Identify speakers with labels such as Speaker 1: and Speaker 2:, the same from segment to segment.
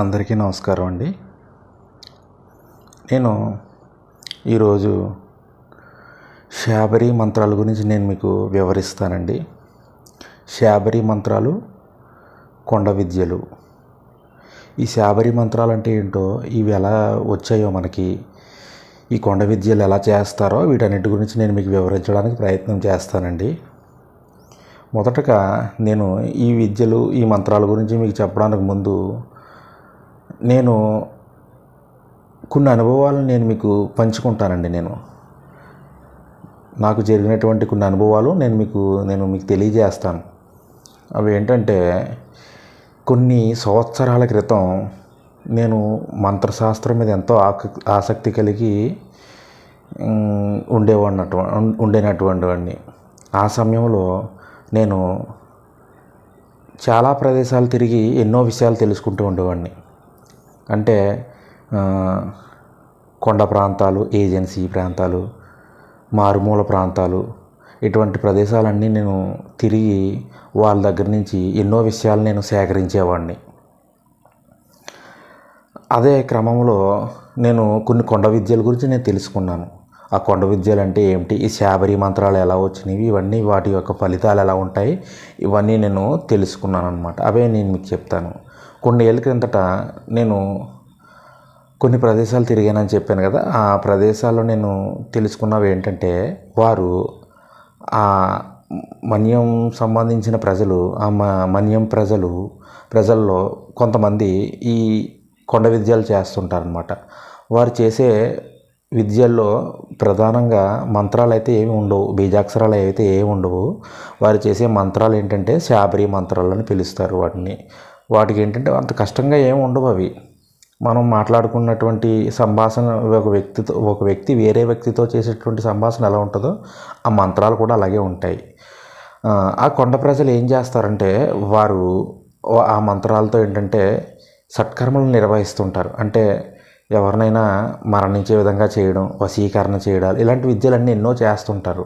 Speaker 1: అందరికీ నమస్కారం అండి. నేను ఈరోజు శాబరి మంత్రాల గురించి నేను మీకు వివరిస్తానండి. శాబరి మంత్రాలు కొండ విద్యలు. ఈ శాబరి మంత్రాలు అంటే ఏంటో ఇవి ఎలా వచ్చాయో మనకి ఈ కొండ విద్యలు ఎలా చేస్తారో వీటన్నిటి గురించి నేను మీకు వివరించడానికి ప్రయత్నం చేస్తానండి. మొదటగా నేను ఈ విద్యలు ఈ మంత్రాల గురించి మీకు చెప్పడానికి ముందు నేను కొన్ని అనుభవాలను నేను మీకు పంచుకుంటానండి నేను. నాకు జరిగినటువంటి కొన్ని అనుభవాలు నేను మీకు నేను మీకు తెలియజేస్తాను. అవి ఏంటంటే కొన్ని సంవత్సరాల క్రితం నేను మంత్రశాస్త్రం మీద ఎంతో ఆక ఆసక్తి కలిగి ఉండేవాడినటు ఉండేనటువంటి వాడిని ఆ సమయంలో నేను చాలా ప్రదేశాలు తిరిగి ఎన్నో విషయాలు తెలుసుకుంటూ ఉండేవాడిని. అంటే కొండ ప్రాంతాలు ఏజెన్సీ ప్రాంతాలు మారుమూల ప్రాంతాలు ఇటువంటి ప్రదేశాలన్నీ నేను తిరిగి వాళ్ళ దగ్గర నుంచి ఎన్నో విషయాలు నేను సేకరించేవాడిని. అదే క్రమంలో నేను కొన్ని కొండ విద్యల గురించి నేను తెలుసుకున్నాను. ఆ కొండ విద్యలు అంటే ఏమిటి? ఈ శాబరి మంత్రాలు ఎలా వచ్చినవి? ఇవన్నీ వాటి యొక్క ఫలితాలు ఎలా ఉంటాయి? ఇవన్నీ నేను తెలుసుకున్నాను అనమాట అవే నేను మీకు చెప్తాను. కొన్ని ఏళ్ళ క్రిందట నేను కొన్ని ప్రదేశాలు తిరిగానని చెప్పాను కదా ఆ ప్రదేశాల్లో నేను తెలుసుకున్నవి ఏంటంటే వారు ఆ మన్యం సంబంధించిన ప్రజలు ఆ మన్యం ప్రజలు ప్రజల్లో కొంతమంది ఈ కొండ విద్యలు చేస్తుంటారనమాట వారు చేసే విద్యల్లో ప్రధానంగా మంత్రాలు అయితే ఏమి ఉండవు బీజాక్షరాలు అయితే ఏమి ఉండవు. వారు చేసే మంత్రాలు ఏంటంటే శాబరి మంత్రాలు అని పిలుస్తారు వాటిని. వాటికి ఏంటంటే అంత కష్టంగా ఏమి ఉండవు అవి. మనం మాట్లాడుకున్నటువంటి సంభాషణ ఒక వ్యక్తితో ఒక వ్యక్తి వేరే వ్యక్తితో చేసేటువంటి సంభాషణ ఎలా ఉంటుందో ఆ మంత్రాలు కూడా అలాగే ఉంటాయి. ఆ, కొండ ప్రజలు ఏం చేస్తారంటే వారు ఆ మంత్రాలతో ఏంటంటే సత్కర్మలు నిర్వహిస్తుంటారు. అంటే ఎవరినైనా మరణించే విధంగా చేయడం వశీకరణ చేయడాలు ఇలాంటి విద్యలన్నీ ఎన్నో చేస్తుంటారు.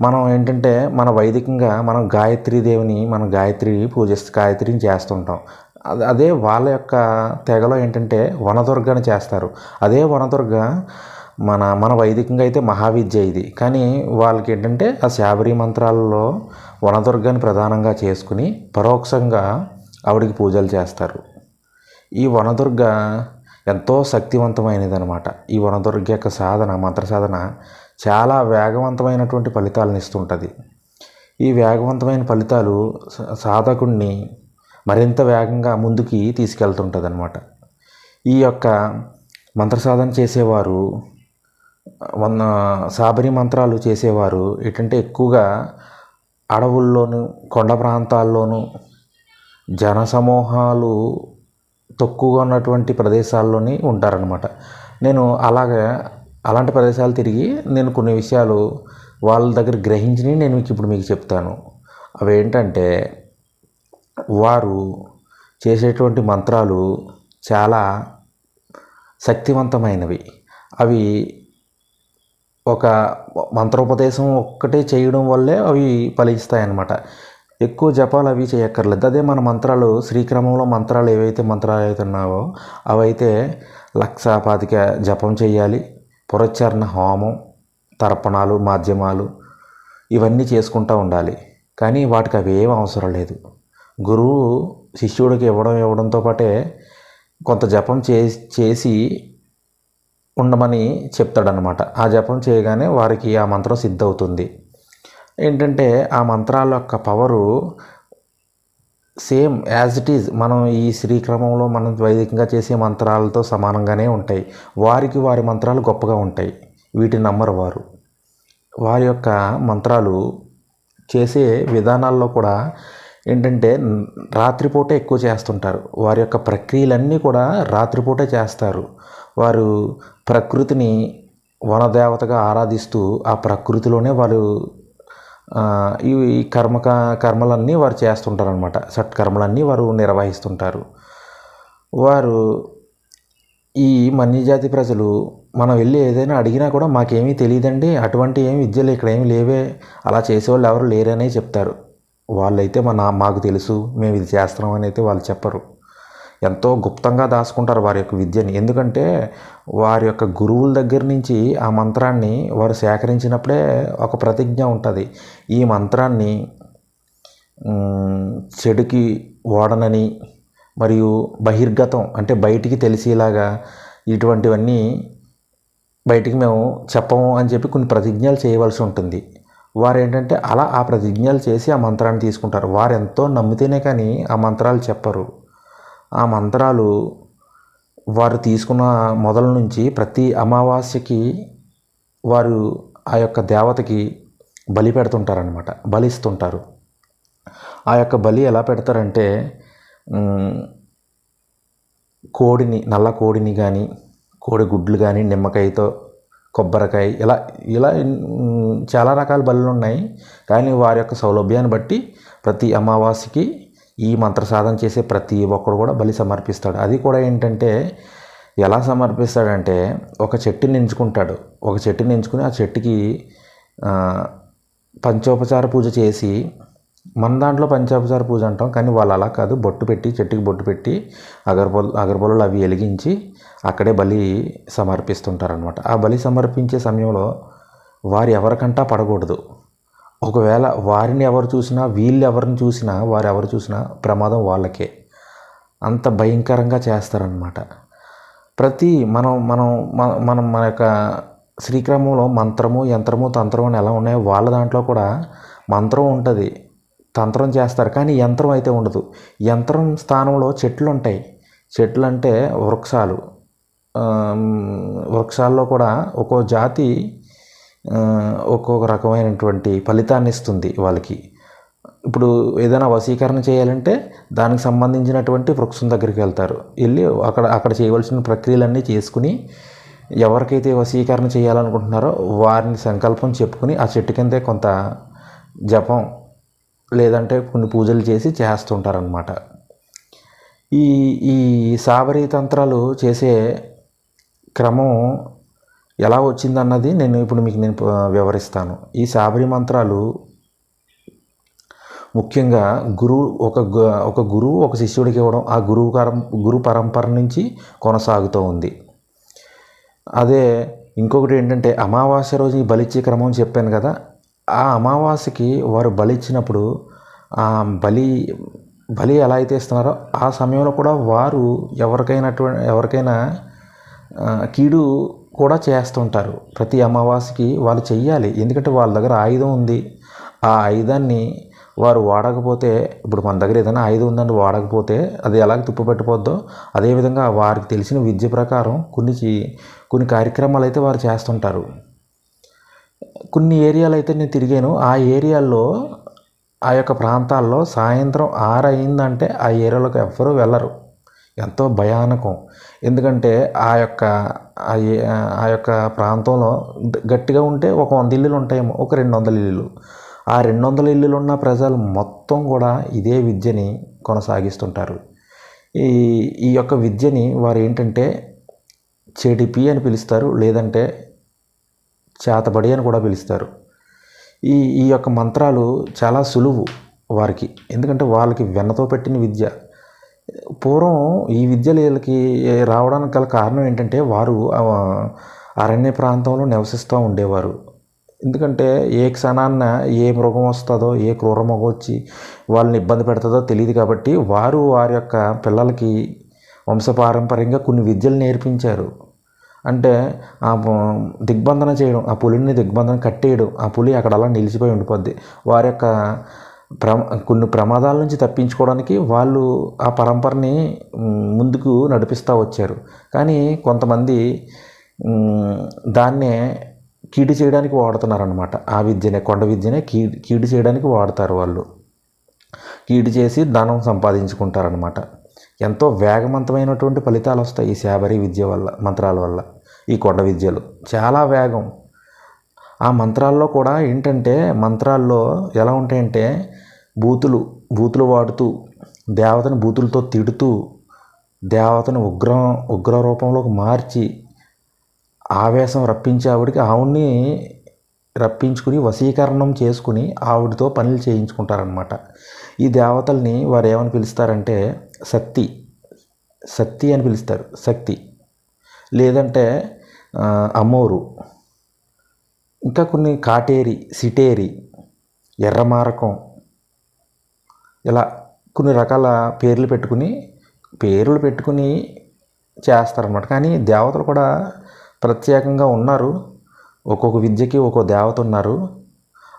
Speaker 1: మనం ఏంటంటే మన వైదికంగా మనం గాయత్రీ దేవిని మనం గాయత్రి పూజిస్తూ గాయత్రిని చేస్తుంటాం. అదే వాళ్ళ యొక్క తెగలో ఏంటంటే వనదుర్గని చేస్తారు. అదే వనదుర్గ మన మన వైదికంగా అయితే మహావిద్య ఇది. కానీ వాళ్ళకి ఏంటంటే ఆ శాబరి మంత్రాలలో వనదుర్గని ప్రధానంగా చేసుకుని పరోక్షంగా ఆవిడికి పూజలు చేస్తారు. ఈ వనదుర్గ ఎంతో శక్తివంతమైనది అనమాట ఈ వనదుర్గ యొక్క సాధన మంత్ర సాధన చాలా వేగవంతమైనటువంటి ఫలితాలను ఇస్తుంటుంది. ఈ వేగవంతమైన ఫలితాలు సాధకుణ్ణి సాధకుడిని మరింత వేగంగా ముందుకి తీసుకెళ్తుంటుంది అనమాట ఈ యొక్క మంత్ర సాధన చేసేవారు వన్న సాబరి మంత్రాలు చేసేవారు ఏంటంటే ఎక్కువగా అడవుల్లోనూ కొండ ప్రాంతాల్లోనూ జన సమూహాలు తక్కువగా ఉన్నటువంటి ప్రదేశాల్లోనే ఉంటారనమాట నేను అలాగే అలాంటి ప్రదేశాలు తిరిగి నేను కొన్ని విషయాలు వాళ్ళ దగ్గర గ్రహించినవి నేను మీకు ఇప్పుడు మీకు చెప్తాను. అవి ఏంటంటే వారు చేసేటువంటి మంత్రాలు చాలా శక్తివంతమైనవి. అవి ఒక మంత్రోపదేశం ఒక్కటే చేయడం వల్లే అవి ఫలిస్తాయన్నమాట. ఎక్కువ జపాలు అవి చేయక్కర్లేదు. అదే మన మంత్రాలు శ్రీక్రమంలో మంత్రాలు ఏవైతే మంత్రాలు అయితే ఉన్నావో అవైతే లక్ష పాతిక జపం చేయాలి. పురచరణ హోమం తర్పణాలు మాధ్యమాలు ఇవన్నీ చేసుకుంటూ ఉండాలి. కానీ వాటికి అవి ఏం అవసరం లేదు. గురువు శిష్యుడికి ఇవ్వడం ఇవ్వడంతో పాటే కొంత జపం చే చేసి ఉండమని చెప్తాడనమాట ఆ జపం చేయగానే వారికి ఆ మంత్రం సిద్ధవుతుంది. ఏంటంటే ఆ మంత్రాల యొక్క power same as it is మనం ఈ శ్రీక్రమంలో మనం వైదికంగా చేసే మంత్రాలతో సమానంగానే ఉంటాయి. వారికి వారి మంత్రాలు గొప్పగా ఉంటాయి. వీటిని నమ్మరు వారు. వారి యొక్క మంత్రాలు చేసే విధానాల్లో కూడా ఏంటంటే రాత్రిపూట ఎక్కువ చేస్తుంటారు. వారి యొక్క ప్రక్రియలన్నీ కూడా రాత్రిపూటే చేస్తారు. వారు ప్రకృతిని వనదేవతగా ఆరాధిస్తూ ఆ ప్రకృతిలోనే వారు ఇవి ఈ కర్మలన్నీ వారు చేస్తుంటారు అనమాట సత్కర్మలన్నీ వారు నిర్వహిస్తుంటారు. వారు ఈ మన్యజాతి ప్రజలు మనం వెళ్ళి ఏదైనా అడిగినా కూడా మాకేమీ తెలియదండి అటువంటి ఏమి విద్యలు ఇక్కడ ఏమి లేవే అలా చేసేవాళ్ళు ఎవరు లేరనే చెప్తారు. వాళ్ళైతే మన మాకు తెలుసు మేము ఇది చేస్తున్నాం అని అయితే వాళ్ళు చెప్పరు. ఎంతో గుప్తంగా దాచుకుంటారు వారి యొక్క విద్యని. ఎందుకంటే వారి యొక్క గురువుల దగ్గర నుంచి ఆ మంత్రాన్ని వారు సేకరించినప్పుడే ఒక ప్రతిజ్ఞ ఉంటుంది. ఈ మంత్రాన్ని చెడుకి ఓడనని మరియు బహిర్గతం అంటే బయటికి తెలిసేలాగా ఇటువంటివన్నీ బయటికి మేము చెప్పము అని చెప్పి కొన్ని ప్రతిజ్ఞలు చేయవలసి ఉంటుంది. వారు ఏంటంటే అలా ఆ ప్రతిజ్ఞలు చేసి ఆ మంత్రాన్ని తీసుకుంటారు. వారు ఎంతో నమ్మితేనే కానీ ఆ మంత్రాలు చెప్పరు. ఆ మంత్రాలు వారు తీసుకున్న మొదల నుంచి ప్రతి అమావాస్యకి వారు ఆ యొక్క దేవతకి బలి పెడుతుంటారనమాట బలిస్తుంటారు. ఆ యొక్క బలి ఎలా పెడతారంటే కోడిని నల్ల కోడిని కానీ కోడి గుడ్లు కానీ నిమ్మకాయతో కొబ్బరికాయ ఇలా ఇలా చాలా రకాల బలులు ఉన్నాయి. కానీ వారి యొక్క సౌలభ్యాన్ని బట్టి ప్రతి అమావాస్యకి ఈ మంత్ర సాధన చేసే ప్రతి ఒక్కరు కూడా బలి సమర్పిస్తాడు. అది కూడా ఏంటంటే ఎలా సమర్పిస్తాడంటే ఒక చెట్టుని ఎంచుకుంటాడు. ఒక చెట్టుని ఎంచుకుని ఆ చెట్టుకి పంచోపచార పూజ చేసి మన దాంట్లో పంచోపచార పూజ అంటాం కానీ వాళ్ళు అలా కాదు. బొట్టు పెట్టి చెట్టుకి బొట్టు పెట్టి అగరబొల్ అగరబొల్లలు అవి వెలిగించి అక్కడే బలి సమర్పిస్తుంటారనమాట ఆ బలి సమర్పించే సమయంలో వారు ఎవరికంటా పడకూడదు. ఒకవేళ వారిని ఎవరు చూసినా వీళ్ళు ఎవరిని చూసినా వారు ఎవరు చూసినా ప్రమాదం వాళ్ళకే. అంత భయంకరంగా చేస్తారనమాట ప్రతి మనం మనం మనం మన యొక్క శ్రీక్రమంలో మంత్రము యంత్రము తంత్రం అని ఎలా ఉన్నాయో వాళ్ళ దాంట్లో కూడా మంత్రం ఉంటుంది. తంత్రం చేస్తారు. కానీ యంత్రం అయితే ఉండదు. యంత్రం స్థానంలో చెట్లు ఉంటాయి చెట్లు అంటే వృక్షాలు వృక్షాల్లో కూడా ఒక్కో జాతి ఒక్కొక్క రకమైనటువంటి ఫలితాన్ని ఇస్తుంది వాళ్ళకి. ఇప్పుడు ఏదైనా వశీకరణ చేయాలంటే దానికి సంబంధించినటువంటి వృక్షం దగ్గరికి వెళ్తారు. వెళ్ళి అక్కడ అక్కడ చేయవలసిన ప్రక్రియలన్నీ చేసుకుని ఎవరికైతే వశీకరణ చేయాలనుకుంటున్నారో వారిని సంకల్పం చెప్పుకుని ఆ చెట్టు కిందే కొంత జపం లేదంటే కొన్ని పూజలు చేసి చేస్తుంటారనమాట ఈ ఈ సాబరీ తంత్రాలు చేసే క్రమం ఎలా వచ్చిందన్నది నేను ఇప్పుడు మీకు నేను వివరిస్తాను. ఈ శాబరి మంత్రాలు ముఖ్యంగా గురువు ఒక ఒక గురువు ఒక శిష్యుడికి ఇవ్వడం ఆ గురువు కరం గురు పరంపర నుంచి కొనసాగుతూ ఉంది. అదే ఇంకొకటి ఏంటంటే అమావాస్య రోజు ఈ బలిచ్చే క్రమం చెప్పాను కదా ఆ అమావాస్యకి వారు బలిచ్చినప్పుడు ఆ బలి బలి ఎలా అయితే ఇస్తున్నారో ఆ సమయంలో కూడా వారు ఎవరికైనా ఎవరికైనా కీడు కూడా చేస్తుంటారు. ప్రతి అమావాస్యకి వాళ్ళు చెయ్యాలి. ఎందుకంటే వాళ్ళ దగ్గర ఆయుధం ఉంది. ఆ ఆయుధాన్ని వారు వాడకపోతే ఇప్పుడు మన దగ్గర ఏదైనా ఆయుధం ఉందని వాడకపోతే అది ఎలాగ తుప్పుపెట్టిపోద్దో అదేవిధంగా వారికి తెలిసిన విద్య ప్రకారం కొన్ని కొన్ని కార్యక్రమాలు అయితే వారు చేస్తుంటారు. కొన్ని ఏరియాలు అయితే నేను తిరిగాను ఆ ఏరియాల్లో ఆ యొక్క ప్రాంతాల్లో సాయంత్రం ఆరు అయిందంటే ఆ ఏరియాలోకి ఎవ్వరూ వెళ్ళరు. ఎంతో భయానకం. ఎందుకంటే ఆ యొక్క ఆ ఆ యొక్క ప్రాంతంలో గట్టిగా ఉంటే ఒక వంద ఇల్లులు ఉంటాయేమో ఒక రెండు వందల ఇల్లులు. ఆ రెండు వందల ఇల్లులు ఉన్న ప్రజలు మొత్తం కూడా ఇదే విద్యని కొనసాగిస్తుంటారు. ఈ ఈ యొక్క విద్యని వారు ఏంటంటే చెడిపి అని పిలుస్తారు లేదంటే చేతబడి అని కూడా పిలుస్తారు. ఈ ఈ యొక్క మంత్రాలు చాలా సులువు వారికి. ఎందుకంటే వాళ్ళకి వెన్నతో పెట్టిన విద్య. పూర్వం ఈ విద్యలు వీళ్ళకి రావడానికి గల కారణం ఏంటంటే వారు అరణ్య ప్రాంతంలో నివసిస్తూ ఉండేవారు. ఎందుకంటే ఏ క్షణాన్న ఏ మృగం వస్తుందో ఏ క్రూర మృగం వచ్చి వాళ్ళని ఇబ్బంది పెడుతుందో తెలియదు కాబట్టి వారు వారి యొక్క పిల్లలకి వంశపారంపర్యంగా కొన్ని విద్యలు నేర్పించారు. అంటే ఆ దిగ్బంధన చేయడం ఆ పులిని దిగ్బంధన కట్టేయడం ఆ పులి అక్కడ అలా నిలిచిపోయి ఉండిపోద్ది. వారి యొక్క ప్ర కొన్ని ప్రమాదాల నుంచి తప్పించుకోవడానికి వాళ్ళు ఆ పరంపరని ముందుకు నడిపిస్తూ వచ్చారు. కానీ కొంతమంది దాన్నే కీడు చేయడానికి వాడుతున్నారనమాట ఆ విద్యనే కొండ విద్యనే కీడు కీడు చేయడానికి వాడతారు వాళ్ళు. కీడు చేసి ధనం సంపాదించుకుంటారనమాట ఎంతో వేగవంతమైనటువంటి ఫలితాలు వస్తాయి ఈ శాబరి విద్య వల్ల మంత్రాల వల్ల ఈ కొండ విద్యలు. చాలా వేగం. ఆ మంత్రాల్లో కూడా ఏంటంటే మంత్రాల్లో ఎలా ఉంటాయంటే బూతులు బూతులు వాడుతూ దేవతని బూతులతో తిడుతూ దేవతను ఉగ్రం ఉగ్ర రూపంలోకి మార్చి ఆవేశం రప్పించి ఆవిడకి ఆవుని రప్పించుకుని వశీకరణం చేసుకుని ఆవిడతో పనులు చేయించుకుంటారనమాట ఈ దేవతల్ని వారు ఏమని పిలుస్తారంటే శక్తి శక్తి అని పిలుస్తారు శక్తి. లేదంటే అమ్మోరు ఇంకా కొన్ని కాటేరి సిటేరి ఎర్రమారకం ఇలా కొన్ని రకాల పేర్లు పెట్టుకుని పేర్లు పెట్టుకుని చేస్తారనమాట కానీ దేవతలు కూడా ప్రత్యేకంగా ఉన్నారు. ఒక్కొక్క విద్యకి ఒక్కో దేవత ఉన్నారు.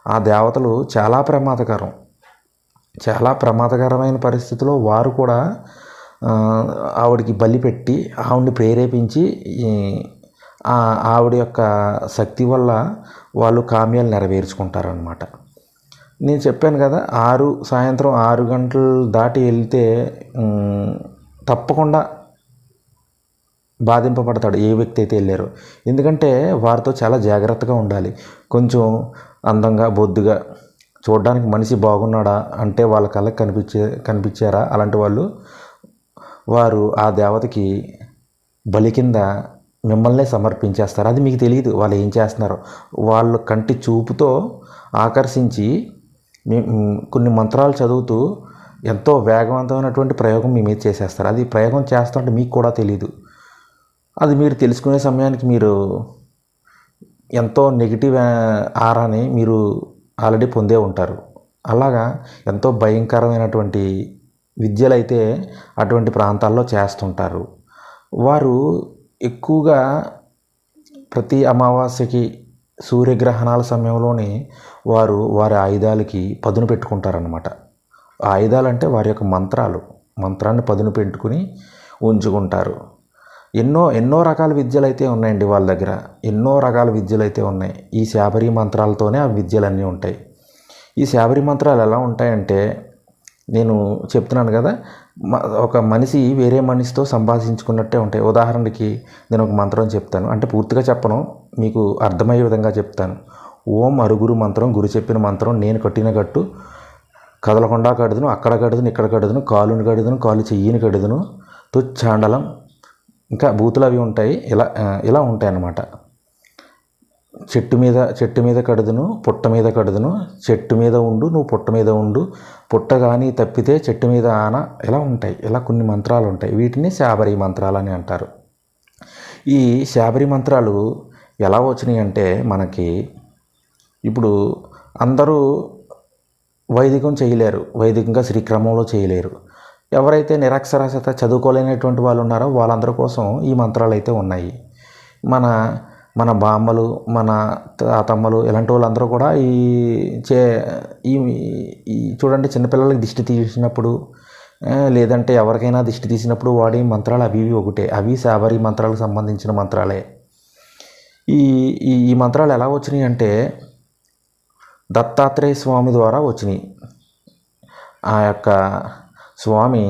Speaker 1: ఆ దేవతలు చాలా ప్రమాదకరం. చాలా ప్రమాదకరమైన పరిస్థితిలో వారు కూడా ఆవిడికి ఆవిడకి బలి పెట్టి ఆవిడని ప్రేరేపించి ఆవిడ యొక్క శక్తి వల్ల వాళ్ళు కామ్యాలు నెరవేర్చుకుంటారనమాట నేను చెప్పాను కదా ఆరు సాయంత్రం ఆరు గంటలు దాటి వెళ్తే తప్పకుండా బాధింపబడతాడు ఏ వ్యక్తి అయితే వెళ్ళారో. ఎందుకంటే వారితో చాలా జాగ్రత్తగా ఉండాలి. కొంచెం అందంగా బొద్దుగా చూడడానికి మనిషి బాగున్నాడా అంటే వాళ్ళ కళ్ళకి కనిపించే కనిపించారా? అలాంటి వాళ్ళు వారు ఆ దేవతకి బలి కింద మిమ్మల్నే సమర్పించేస్తారు. అది మీకు తెలియదు వాళ్ళు ఏం చేస్తున్నారో? వాళ్ళ కంటి చూపుతో ఆకర్షించి కొన్ని మంత్రాలు చదువుతూ ఎంతో వేగవంతమైనటువంటి ప్రయోగం మీ మీద చేసేస్తారు. అది ప్రయోగం చేస్తుంటే మీకు కూడా తెలియదు అది మీరు తెలుసుకునే సమయానికి మీరు ఎంతో నెగిటివ్ ఆరాని మీరు ఆల్రెడీ పొందే ఉంటారు. అలాగా ఎంతో భయంకరమైనటువంటి విద్యలు అయితే అటువంటి ప్రాంతాల్లో చేస్తుంటారు. వారు ఎక్కువగా ప్రతి అమావాస్యకి సూర్యగ్రహణాల సమయంలోనే వారు వారి ఆయుధాలకి పదును పెట్టుకుంటారనమాట ఆయుధాలు అంటే వారి యొక్క మంత్రాలు. మంత్రాన్ని పదును పెట్టుకుని ఉంచుకుంటారు. ఎన్నో ఎన్నో రకాల విద్యలు అయితే ఉన్నాయండి వాళ్ళ దగ్గర. ఎన్నో రకాల విద్యలు అయితే ఉన్నాయి. ఈ శాబరి మంత్రాలతోనే ఆ విద్యలన్నీ ఉంటాయి. ఈ శాబరి మంత్రాలు ఎలా ఉంటాయంటే నేను చెప్తున్నాను కదా ఒక మనిషి వేరే మనిషితో సంభాషించుకున్నట్టే ఉంటాయి. ఉదాహరణకి నేను ఒక మంత్రం చెప్తాను. అంటే పూర్తిగా చెప్పను మీకు అర్థమయ్యే విధంగా చెప్తాను. ఓం అరుగురు మంత్రం గురు చెప్పిన మంత్రం నేను కట్టిన కట్టు కదలకుండా కడుదును అక్కడ కడుదును ఇక్కడ కడుదును కాలుని కడుదును కాలు చెయ్యిని కడుదును తుచ్చాండలం ఇంకా బూతులు అవి ఉంటాయి. ఇలా ఇలా ఉంటాయి అన్నమాట చెట్టు మీద చెట్టు మీద కడుదును పుట్ట మీద కడుదును చెట్టు మీద ఉండు నువ్వు పుట్ట మీద ఉండు పుట్ట కానీ తప్పితే చెట్టు మీద ఆన ఇలా ఉంటాయి? ఇలా కొన్ని మంత్రాలు ఉంటాయి? వీటిని శాబరి మంత్రాలు అని అంటారు. ఈ శాబరి మంత్రాలు ఎలా వచ్చినాయి అంటే మనకి ఇప్పుడు అందరూ వైదికం చేయలేరు. వైదికంగా శ్రీక్రమంలో చేయలేరు. ఎవరైతే నిరక్షరాస్యత చదువుకోలేనటువంటి వాళ్ళు ఉన్నారో వాళ్ళందరి కోసం ఈ మంత్రాలు అయితే ఉన్నాయి. మన మన బామ్మలు మన తాతమ్మలు ఇలాంటి వాళ్ళందరూ కూడా ఈ చే ఈ చూడండి చిన్నపిల్లలకి దిష్టి తీసినప్పుడు లేదంటే ఎవరికైనా దిష్టి తీసినప్పుడు వాడే మంత్రాలు అవి ఇవి ఒకటే. అవి శాబరి మంత్రాలకు సంబంధించిన మంత్రాలే. ఈ ఈ ఈ మంత్రాలు ఎలా వచ్చినాయి అంటే దత్తాత్రేయ స్వామి ద్వారా వచ్చినాయి. ఆ యొక్క స్వామి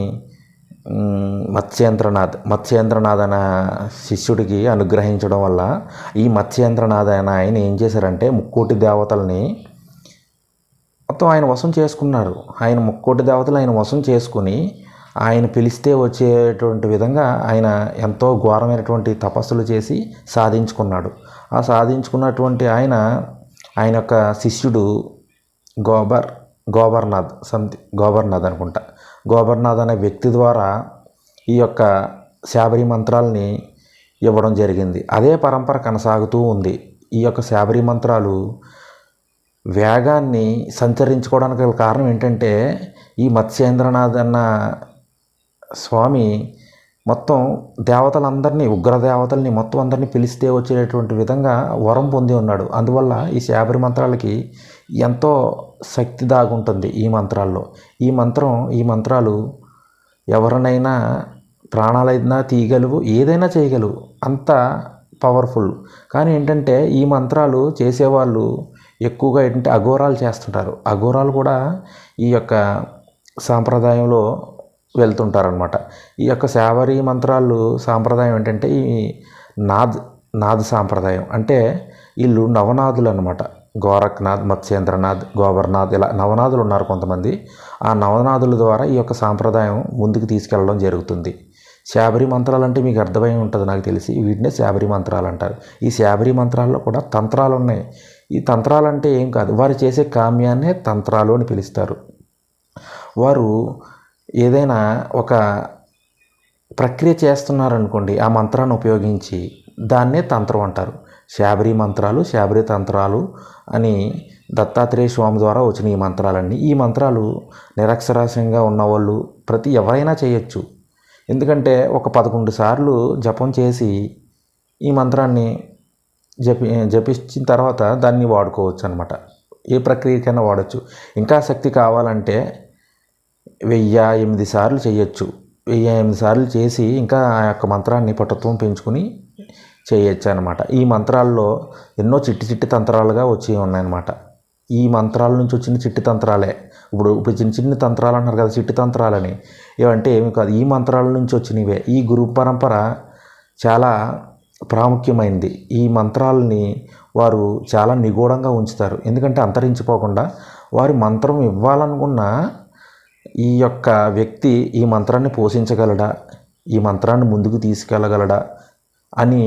Speaker 1: మత్స్యేంద్రనాథ్ మత్స్యేంద్రనాథ్ అనే శిష్యుడికి అనుగ్రహించడం వల్ల ఈ మత్స్యేంద్రనాథ్ అనే ఆయన ఏం చేశారంటే ముక్కోటి దేవతల్ని మొత్తం ఆయన వశం చేసుకున్నారు. ఆయన ముక్కోటి దేవతలు ఆయన వశం చేసుకుని ఆయన పిలిస్తే వచ్చేటువంటి విధంగా ఆయన ఎంతో ఘోరమైనటువంటి తపస్సులు చేసి సాధించుకున్నాడు. ఆ సాధించుకున్నటువంటి ఆయన ఆయన యొక్క శిష్యుడు గోబర్ గోబర్నాథ్ సంథింగ్ గోబర్నాథ్ అనుకుంటా. గోబర్నాథ్ అనే వ్యక్తి ద్వారా ఈ యొక్క శాబరి మంత్రాలని ఇవ్వడం జరిగింది. అదే పరంపర కొనసాగుతూ ఉంది. ఈ యొక్క శాబరి మంత్రాలు వేగాన్ని సంచరించుకోవడానికి గల కారణం ఏంటంటే ఈ మత్స్యేంద్రనాథ్ అన్న స్వామి మొత్తం దేవతలందరినీ ఉగ్ర దేవతల్ని మొత్తం అందరినీ పిలిస్తే వచ్చేటటువంటి విధంగా వరం పొంది ఉన్నాడు. అందువల్ల ఈ శాబరి మంత్రాలకి ఎంతో శక్తి దాగుంటుంది ఈ మంత్రాల్లో. ఈ మంత్రం ఈ మంత్రాలు ఎవరినైనా ప్రాణాలైనా తీయగలవు ఏదైనా చేయగలవు. అంత పవర్ఫుల్. కానీ ఏంటంటే ఈ మంత్రాలు చేసేవాళ్ళు ఎక్కువగా ఏంటంటే అఘోరాలు చేస్తుంటారు. అఘోరాలు కూడా ఈ యొక్క సాంప్రదాయంలో వెళ్తుంటారనమాట ఈ యొక్క శావరి మంత్రాలు సాంప్రదాయం ఏంటంటే ఈ నాద్ నాద్ సాంప్రదాయం. అంటే వీళ్ళు నవనాథులు అనమాట గోరఖ్నాథ్ మత్స్యేంద్రనాథ్ గోబర్నాథ్ ఇలా నవనాథులు ఉన్నారు కొంతమంది. ఆ నవనాథుల ద్వారా ఈ యొక్క సాంప్రదాయం ముందుకు తీసుకెళ్ళడం జరుగుతుంది. శాబరి మంత్రాలు అంటే మీకు అర్థమై ఉంటుంది నాకు తెలిసి. వీటినే శాబరి మంత్రాలు అంటారు. ఈ శాబరి మంత్రాల్లో కూడా తంత్రాలు ఉన్నాయి ఈ తంత్రాలు అంటే ఏం కాదు. వారు చేసే కామ్యాన్నే తంత్రాలు అని పిలుస్తారు. వారు ఏదైనా ఒక ప్రక్రియ చేస్తున్నారనుకోండి ఆ మంత్రాన్ని ఉపయోగించి దాన్నే తంత్రం అంటారు. శాబరి మంత్రాలు శాబరి తంత్రాలు అని దత్తాత్రేయ స్వామి ద్వారా వచ్చిన ఈ మంత్రాలన్నీ. ఈ మంత్రాలు నిరక్షరాస్యంగా ఉన్నవాళ్ళు ప్రతి ఎవరైనా చేయొచ్చు. ఎందుకంటే ఒక పదకొండు సార్లు జపం చేసి ఈ మంత్రాన్ని జపి జపించిన తర్వాత దాన్ని వాడుకోవచ్చు అనమాట ఏ ప్రక్రియకైనా వాడచ్చు. ఇంకా శక్తి కావాలంటే వెయ్యి ఎనిమిది సార్లు చేయొచ్చు. వెయ్యి ఎనిమిది సార్లు చేసి ఇంకా ఆ యొక్క మంత్రాన్ని పటుత్వం పెంచుకుని చేయొచ్చు అనమాట ఈ మంత్రాల్లో ఎన్నో చిట్టి చిట్టి తంత్రాలుగా వచ్చి ఉన్నాయన్నమాట. ఈ మంత్రాల నుంచి వచ్చిన చిట్టి తంత్రాలే. ఇప్పుడు ఇప్పుడు చిన్న చిన్న తంత్రాలు అంటారు కదా చిట్టి తంత్రాలని. ఏమంటే ఏమి కాదు. ఈ మంత్రాల నుంచి వచ్చినవే. ఈ గురు పరంపర చాలా ప్రాముఖ్యమైనది ఈ మంత్రాలని వారు చాలా నిగూఢంగా ఉంచుతారు. ఎందుకంటే అంతరించిపోకుండా వారి మంత్రం ఇవ్వాలనుకున్న ఈ యొక్క వ్యక్తి ఈ మంత్రాన్ని పోషించగలడా? ఈ మంత్రాన్ని ముందుకు తీసుకెళ్ళగలడా అని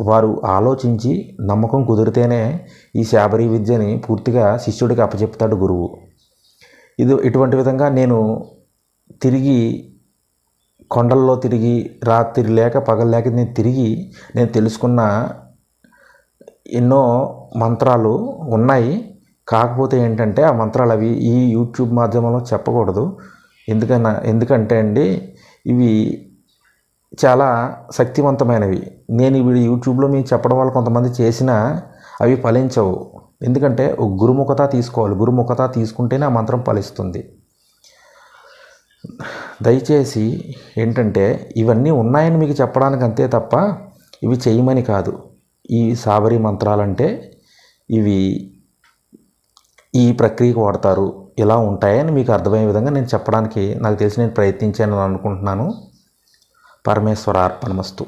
Speaker 1: వారు ఆలోచించి నమ్మకం కుదిరితేనే ఈ శాబరి విద్యని పూర్తిగా శిష్యుడికి అప్పచెప్తాడు గురువు. ఇది ఇటువంటి విధంగా నేను తిరిగి కొండల్లో తిరిగి రాత్రి లేక పగలు లేక నేను తిరిగి నేను తెలుసుకున్న ఎన్నో మంత్రాలు ఉన్నాయి. కాకపోతే ఏంటంటే ఆ మంత్రాలు అవి ఈ యూట్యూబ్ మాధ్యమంలో చెప్పకూడదు. ఎందుకన్నా ఎందుకంటే అండి ఇవి చాలా శక్తివంతమైనవి. నేను ఇవి యూట్యూబ్లో మీకు చెప్పడం వల్ల కొంతమంది చేసినా అవి ఫలించవు. ఎందుకంటే ఒక గురుముఖత తీసుకోవాలి. గురుముఖత తీసుకుంటేనే ఆ మంత్రం ఫలిస్తుంది. దయచేసి ఏంటంటే ఇవన్నీ ఉన్నాయని మీకు చెప్పడానికి అంతే తప్ప ఇవి చేయమని కాదు. ఈ సాబరి మంత్రాలంటే ఇవి ఈ ప్రక్రియకు వాడతారు. ఇలా ఉంటాయని మీకు అర్థమయ్యే విధంగా నేను చెప్పడానికి నాకు తెలిసి నేను ప్రయత్నించాను అనుకుంటున్నాను. పరమేశ్వర అర్పణమస్తు